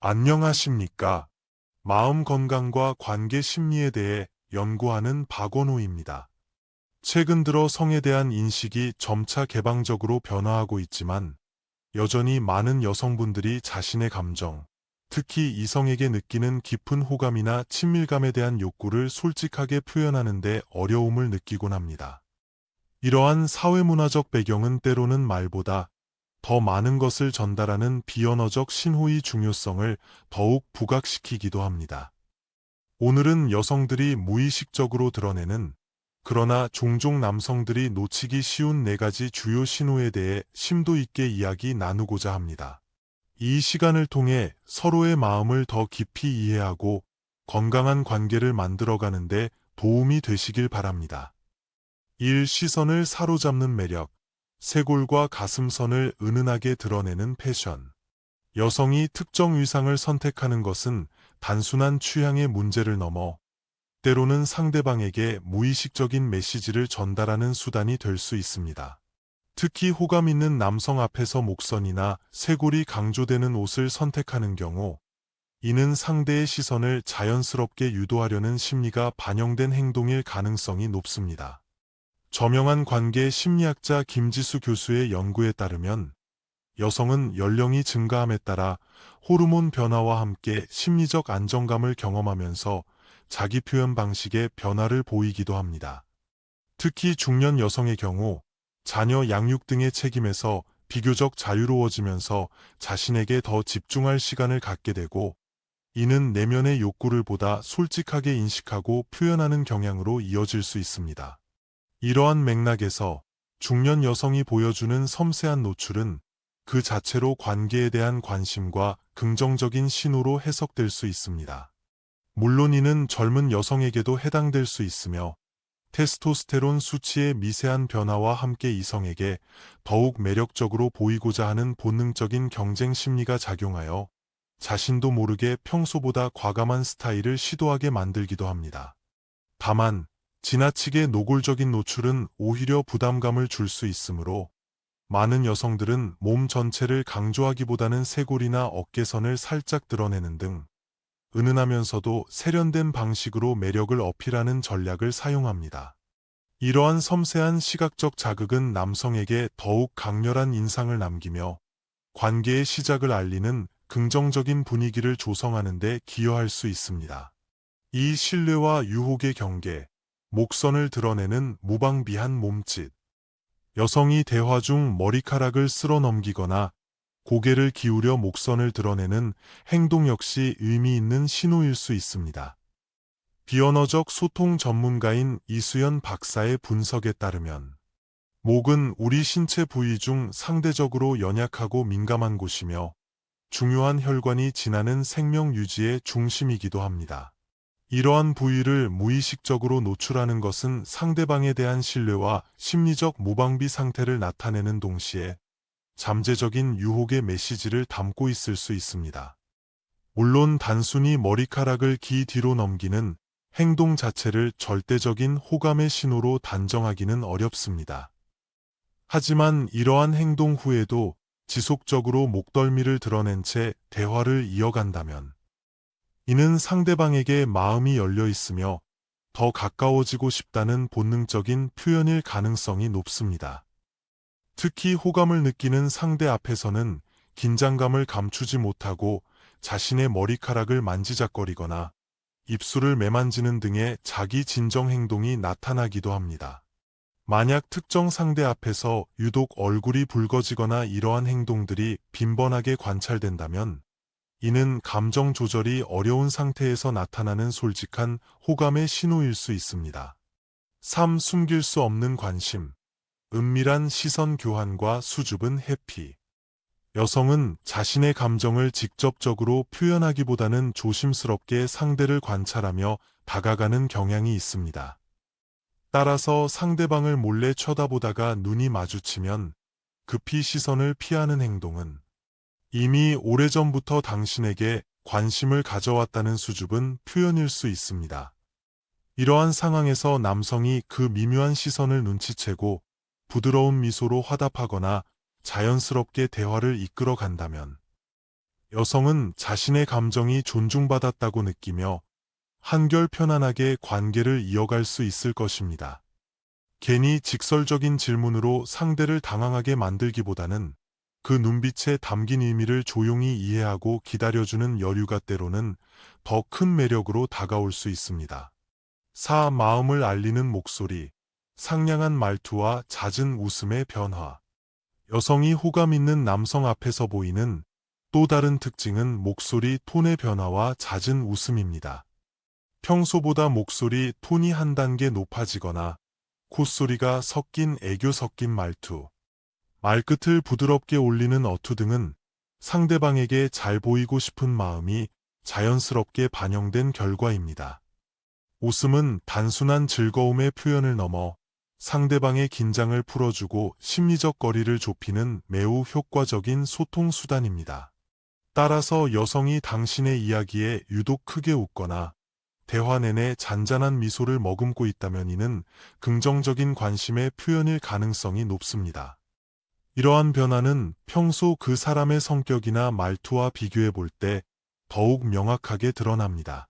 안녕하십니까. 마음 건강과 관계 심리에 대해 연구하는 박원호입니다. 최근 들어 성에 대한 인식이 점차 개방적으로 변화하고 있지만 여전히 많은 여성분들이 자신의 감정, 특히 이성에게 느끼는 깊은 호감이나 친밀감에 대한 욕구를 솔직하게 표현하는데 어려움을 느끼곤 합니다. 이러한 사회문화적 배경은 때로는 말보다 더 많은 것을 전달하는 비언어적 신호의 중요성을 더욱 부각시키기도 합니다. 오늘은 여성들이 무의식적으로 드러내는 그러나 종종 남성들이 놓치기 쉬운 네 가지 주요 신호에 대해 심도 있게 이야기 나누고자 합니다. 이 시간을 통해 서로의 마음을 더 깊이 이해하고 건강한 관계를 만들어가는데 도움이 되시길 바랍니다. 1. 시선을 사로잡는 매력 쇄골과 가슴선을 은은하게 드러내는 패션. 여성이 특정 의상을 선택하는 것은 단순한 취향의 문제를 넘어 때로는 상대방에게 무의식적인 메시지를 전달하는 수단이 될 수 있습니다. 특히 호감 있는 남성 앞에서 목선이나 쇄골이 강조되는 옷을 선택하는 경우 이는 상대의 시선을 자연스럽게 유도하려는 심리가 반영된 행동일 가능성이 높습니다. 저명한 관계 심리학자 김지수 교수의 연구에 따르면 여성은 연령이 증가함에 따라 호르몬 변화와 함께 심리적 안정감을 경험하면서 자기 표현 방식에 변화를 보이기도 합니다. 특히 중년 여성의 경우 자녀 양육 등의 책임에서 비교적 자유로워지면서 자신에게 더 집중할 시간을 갖게 되고 이는 내면의 욕구를 보다 솔직하게 인식하고 표현하는 경향으로 이어질 수 있습니다. 이러한 맥락에서 중년 여성이 보여주는 섬세한 노출은 그 자체로 관계에 대한 관심과 긍정적인 신호로 해석될 수 있습니다. 물론 이는 젊은 여성에게도 해당될 수 있으며 테스토스테론 수치의 미세한 변화와 함께 이성에게 더욱 매력적으로 보이고자 하는 본능적인 경쟁 심리가 작용하여 자신도 모르게 평소보다 과감한 스타일을 시도하게 만들기도 합니다. 다만 지나치게 노골적인 노출은 오히려 부담감을 줄 수 있으므로 많은 여성들은 몸 전체를 강조하기보다는 쇄골이나 어깨선을 살짝 드러내는 등 은은하면서도 세련된 방식으로 매력을 어필하는 전략을 사용합니다. 이러한 섬세한 시각적 자극은 남성에게 더욱 강렬한 인상을 남기며 관계의 시작을 알리는 긍정적인 분위기를 조성하는 데 기여할 수 있습니다. 이 신뢰와 유혹의 경계, 목선을 드러내는 무방비한 몸짓. 여성이 대화 중 머리카락을 쓸어 넘기거나 고개를 기울여 목선을 드러내는 행동 역시 의미 있는 신호일 수 있습니다. 비언어적 소통 전문가인 이수연 박사의 분석에 따르면 목은 우리 신체 부위 중 상대적으로 연약하고 민감한 곳이며 중요한 혈관이 지나는 생명 유지의 중심이기도 합니다. 이러한 부위를 무의식적으로 노출하는 것은 상대방에 대한 신뢰와 심리적 무방비 상태를 나타내는 동시에 잠재적인 유혹의 메시지를 담고 있을 수 있습니다. 물론 단순히 머리카락을 기 뒤로 넘기는 행동 자체를 절대적인 호감의 신호로 단정하기는 어렵습니다. 하지만 이러한 행동 후에도 지속적으로 목덜미를 드러낸 채 대화를 이어간다면 이는 상대방에게 마음이 열려 있으며 더 가까워지고 싶다는 본능적인 표현일 가능성이 높습니다. 특히 호감을 느끼는 상대 앞에서는 긴장감을 감추지 못하고 자신의 머리카락을 만지작거리거나 입술을 매만지는 등의 자기 진정 행동이 나타나기도 합니다. 만약 특정 상대 앞에서 유독 얼굴이 붉어지거나 이러한 행동들이 빈번하게 관찰된다면 이는 감정 조절이 어려운 상태에서 나타나는 솔직한 호감의 신호일 수 있습니다. 3. 숨길 수 없는 관심. 은밀한 시선 교환과 수줍은 해피. 여성은 자신의 감정을 직접적으로 표현하기보다는 조심스럽게 상대를 관찰하며 다가가는 경향이 있습니다. 따라서 상대방을 몰래 쳐다보다가 눈이 마주치면 급히 시선을 피하는 행동은 이미 오래전부터 당신에게 관심을 가져왔다는 수줍은 표현일 수 있습니다. 이러한 상황에서 남성이 그 미묘한 시선을 눈치채고 부드러운 미소로 화답하거나 자연스럽게 대화를 이끌어 간다면 여성은 자신의 감정이 존중받았다고 느끼며 한결 편안하게 관계를 이어갈 수 있을 것입니다. 괜히 직설적인 질문으로 상대를 당황하게 만들기보다는 그 눈빛에 담긴 의미를 조용히 이해하고 기다려주는 여유가 때로는 더 큰 매력으로 다가올 수 있습니다. 4. 마음을 알리는 목소리, 상냥한 말투와 잦은 웃음의 변화. 여성이 호감 있는 남성 앞에서 보이는 또 다른 특징은 목소리 톤의 변화와 잦은 웃음입니다. 평소보다 목소리 톤이 한 단계 높아지거나 콧소리가 섞인 애교 섞인 말투, 말끝을 부드럽게 올리는 어투 등은 상대방에게 잘 보이고 싶은 마음이 자연스럽게 반영된 결과입니다. 웃음은 단순한 즐거움의 표현을 넘어 상대방의 긴장을 풀어주고 심리적 거리를 좁히는 매우 효과적인 소통 수단입니다. 따라서 여성이 당신의 이야기에 유독 크게 웃거나 대화 내내 잔잔한 미소를 머금고 있다면 이는 긍정적인 관심의 표현일 가능성이 높습니다. 이러한 변화는 평소 그 사람의 성격이나 말투와 비교해 볼 때 더욱 명확하게 드러납니다.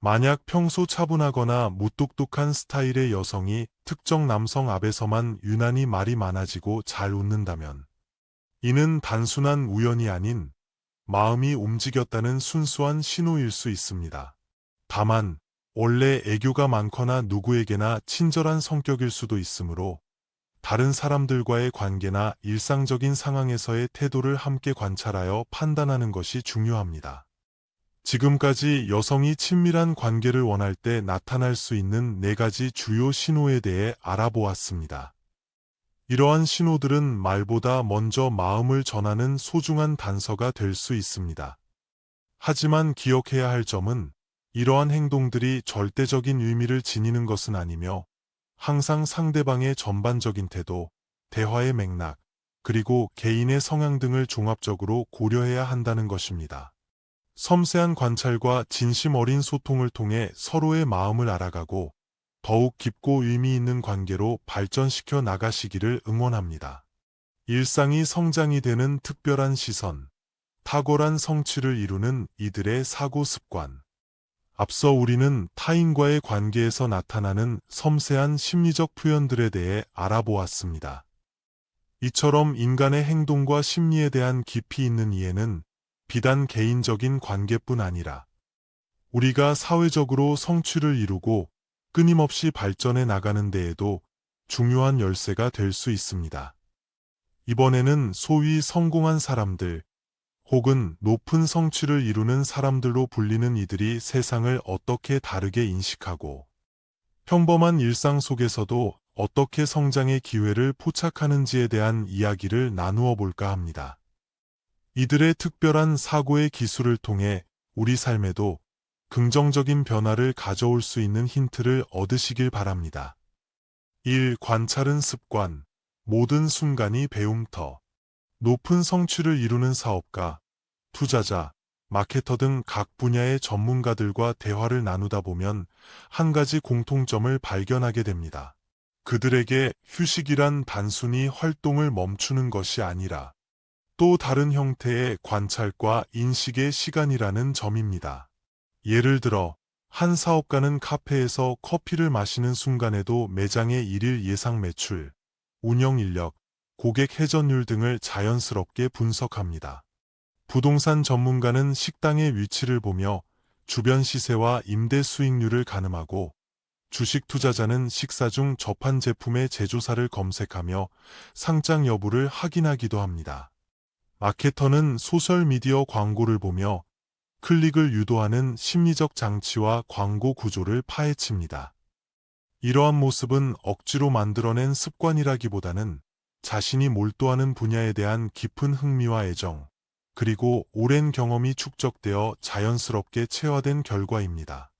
만약 평소 차분하거나 무뚝뚝한 스타일의 여성이 특정 남성 앞에서만 유난히 말이 많아지고 잘 웃는다면 이는 단순한 우연이 아닌 마음이 움직였다는 순수한 신호일 수 있습니다. 다만 원래 애교가 많거나 누구에게나 친절한 성격일 수도 있으므로 다른 사람들과의 관계나 일상적인 상황에서의 태도를 함께 관찰하여 판단하는 것이 중요합니다. 지금까지 여성이 친밀한 관계를 원할 때 나타날 수 있는 네 가지 주요 신호에 대해 알아보았습니다. 이러한 신호들은 말보다 먼저 마음을 전하는 소중한 단서가 될 수 있습니다. 하지만 기억해야 할 점은 이러한 행동들이 절대적인 의미를 지니는 것은 아니며 항상 상대방의 전반적인 태도, 대화의 맥락, 그리고 개인의 성향 등을 종합적으로 고려해야 한다는 것입니다. 섬세한 관찰과 진심 어린 소통을 통해 서로의 마음을 알아가고 더욱 깊고 의미 있는 관계로 발전시켜 나가시기를 응원합니다. 일상이 성장이 되는 특별한 시선, 탁월한 성취를 이루는 이들의 사고 습관. 앞서 우리는 타인과의 관계에서 나타나는 섬세한 심리적 표현들에 대해 알아보았습니다. 이처럼 인간의 행동과 심리에 대한 깊이 있는 이해는 비단 개인적인 관계뿐 아니라 우리가 사회적으로 성취를 이루고 끊임없이 발전해 나가는 데에도 중요한 열쇠가 될 수 있습니다. 이번에는 소위 성공한 사람들, 혹은 높은 성취를 이루는 사람들로 불리는 이들이 세상을 어떻게 다르게 인식하고 평범한 일상 속에서도 어떻게 성장의 기회를 포착하는지에 대한 이야기를 나누어 볼까 합니다. 이들의 특별한 사고의 기술을 통해 우리 삶에도 긍정적인 변화를 가져올 수 있는 힌트를 얻으시길 바랍니다. 1. 관찰은 습관. 모든 순간이 배움터. 높은 성취를 이루는 사업가, 투자자, 마케터 등 각 분야의 전문가들과 대화를 나누다 보면 한 가지 공통점을 발견하게 됩니다. 그들에게 휴식이란 단순히 활동을 멈추는 것이 아니라 또 다른 형태의 관찰과 인식의 시간이라는 점입니다. 예를 들어 한 사업가는 카페에서 커피를 마시는 순간에도 매장의 일일 예상 매출, 운영 인력, 고객 회전율 등을 자연스럽게 분석합니다. 부동산 전문가는 식당의 위치를 보며 주변 시세와 임대 수익률을 가늠하고 주식 투자자는 식사 중 접한 제품의 제조사를 검색하며 상장 여부를 확인하기도 합니다. 마케터는 소셜미디어 광고를 보며 클릭을 유도하는 심리적 장치와 광고 구조를 파헤칩니다. 이러한 모습은 억지로 만들어낸 습관이라기보다는 자신이 몰두하는 분야에 대한 깊은 흥미와 애정, 그리고 오랜 경험이 축적되어 자연스럽게 체화된 결과입니다.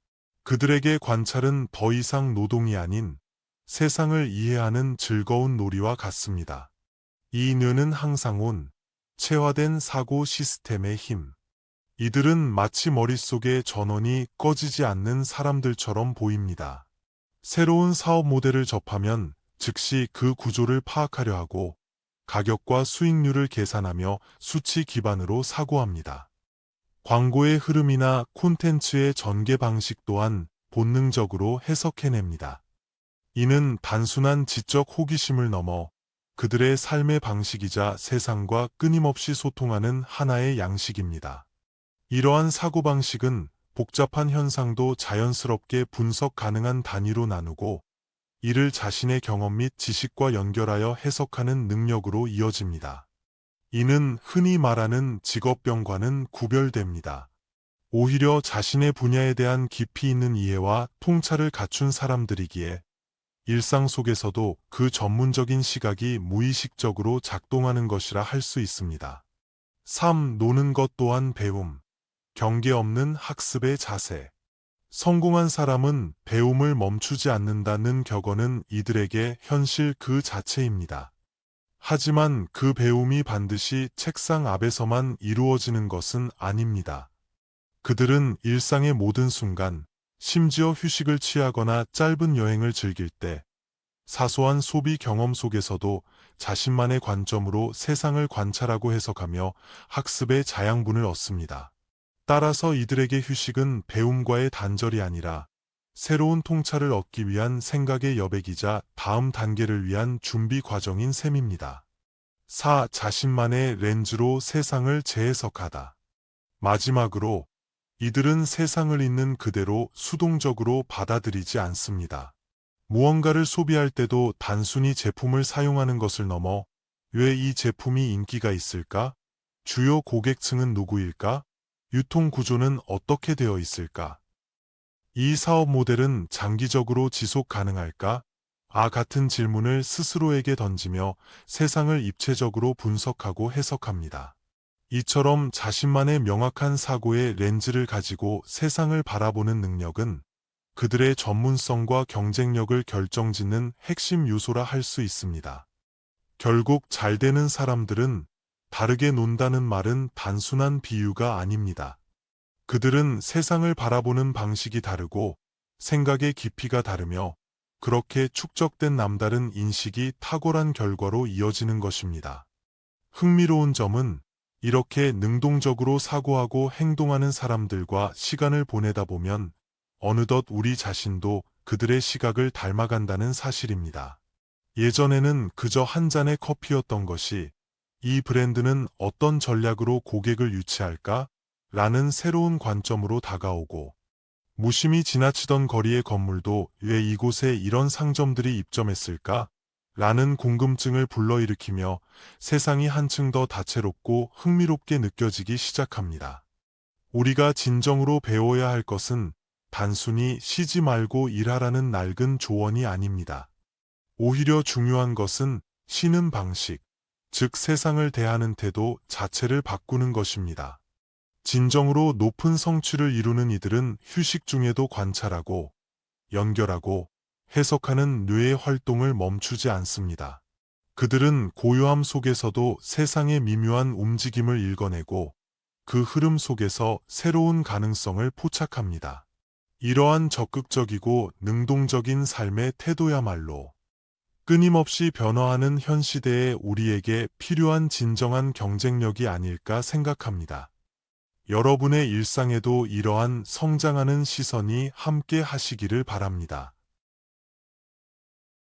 그들에게 관찰은 더 이상 노동이 아닌 세상을 이해하는 즐거운 놀이와 같습니다. 이 뇌는 항상 온 체화된 사고 시스템의 힘. 이들은 마치 머릿속의 전원이 꺼지지 않는 사람들처럼 보입니다. 새로운 사업 모델을 접하면 즉시 그 구조를 파악하려 하고 가격과 수익률을 계산하며 수치 기반으로 사고합니다. 광고의 흐름이나 콘텐츠의 전개 방식 또한 본능적으로 해석해냅니다. 이는 단순한 지적 호기심을 넘어 그들의 삶의 방식이자 세상과 끊임없이 소통하는 하나의 양식입니다. 이러한 사고방식은 복잡한 현상도 자연스럽게 분석 가능한 단위로 나누고 이를 자신의 경험 및 지식과 연결하여 해석하는 능력으로 이어집니다. 이는 흔히 말하는 직업병과는 구별됩니다. 오히려 자신의 분야에 대한 깊이 있는 이해와 통찰을 갖춘 사람들이기에 일상 속에서도 그 전문적인 시각이 무의식적으로 작동하는 것이라 할 수 있습니다. 3. 노는 것 또한 배움. 경계 없는 학습의 자세. 성공한 사람은 배움을 멈추지 않는다는 격언은 이들에게 현실 그 자체입니다. 하지만 그 배움이 반드시 책상 앞에서만 이루어지는 것은 아닙니다. 그들은 일상의 모든 순간, 심지어 휴식을 취하거나 짧은 여행을 즐길 때 사소한 소비 경험 속에서도 자신만의 관점으로 세상을 관찰하고 해석하며 학습의 자양분을 얻습니다. 따라서 이들에게 휴식은 배움과의 단절이 아니라 새로운 통찰을 얻기 위한 생각의 여백이자 다음 단계를 위한 준비 과정인 셈입니다. 4. 자신만의 렌즈로 세상을 재해석하다. 마지막으로 이들은 세상을 있는 그대로 수동적으로 받아들이지 않습니다. 무언가를 소비할 때도 단순히 제품을 사용하는 것을 넘어 왜 이 제품이 인기가 있을까? 주요 고객층은 누구일까? 유통 구조는 어떻게 되어 있을까? 이 사업 모델은 장기적으로 지속 가능할까? 아 같은 질문을 스스로에게 던지며 세상을 입체적으로 분석하고 해석합니다. 이처럼 자신만의 명확한 사고의 렌즈를 가지고 세상을 바라보는 능력은 그들의 전문성과 경쟁력을 결정짓는 핵심 요소라 할 수 있습니다. 결국 잘 되는 사람들은 다르게 논다는 말은 단순한 비유가 아닙니다. 그들은 세상을 바라보는 방식이 다르고 생각의 깊이가 다르며 그렇게 축적된 남다른 인식이 탁월한 결과로 이어지는 것입니다. 흥미로운 점은 이렇게 능동적으로 사고하고 행동하는 사람들과 시간을 보내다 보면 어느덧 우리 자신도 그들의 시각을 닮아간다는 사실입니다. 예전에는 그저 한 잔의 커피였던 것이 이 브랜드는 어떤 전략으로 고객을 유치할까? 라는 새로운 관점으로 다가오고 무심히 지나치던 거리의 건물도 왜 이곳에 이런 상점들이 입점했을까? 라는 궁금증을 불러일으키며 세상이 한층 더 다채롭고 흥미롭게 느껴지기 시작합니다. 우리가 진정으로 배워야 할 것은 단순히 쉬지 말고 일하라는 낡은 조언이 아닙니다. 오히려 중요한 것은 쉬는 방식, 즉 세상을 대하는 태도 자체를 바꾸는 것입니다. 진정으로 높은 성취를 이루는 이들은 휴식 중에도 관찰하고 연결하고 해석하는 뇌의 활동을 멈추지 않습니다. 그들은 고요함 속에서도 세상의 미묘한 움직임을 읽어내고 그 흐름 속에서 새로운 가능성을 포착합니다. 이러한 적극적이고 능동적인 삶의 태도야말로 끊임없이 변화하는 현 시대에 우리에게 필요한 진정한 경쟁력이 아닐까 생각합니다. 여러분의 일상에도 이러한 성장하는 시선이 함께 하시기를 바랍니다.